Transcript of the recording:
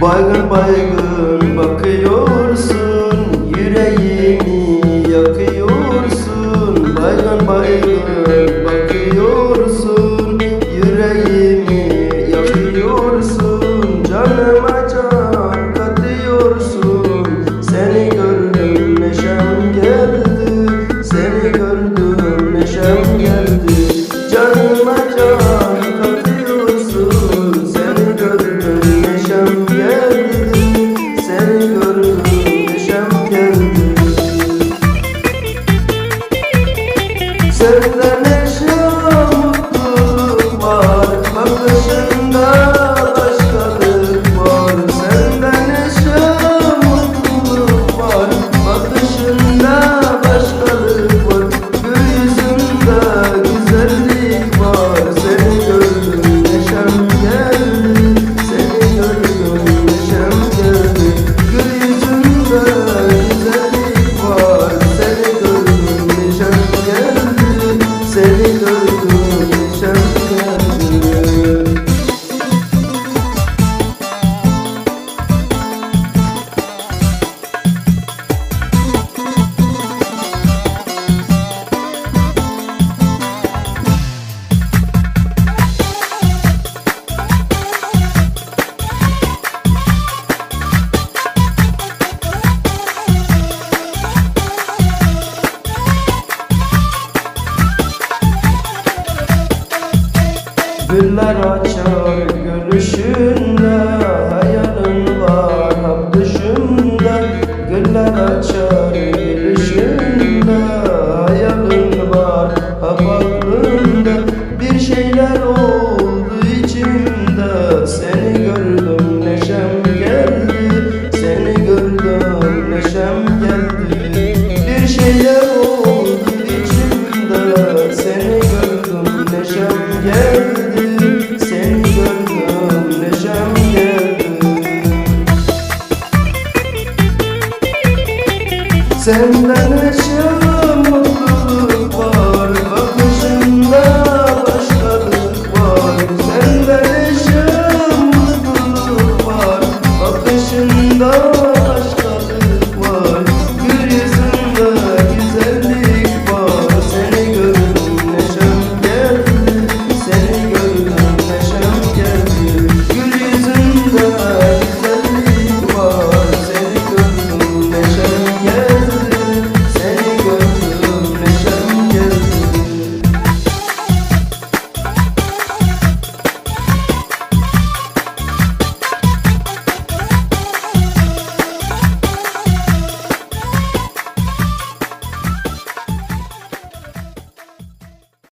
Baygır baygır Güller açar görüşünde Hayalin var hap düşünde. Güller açar gülüşünde Hayalin var hap aklımda. Bir şeyler oldu içimde Seni gördüm neşem geldi. Seni gördüm neşem geldi. Bir şeyler oldu içimde Seni gördüm neşem geldi Senden eşya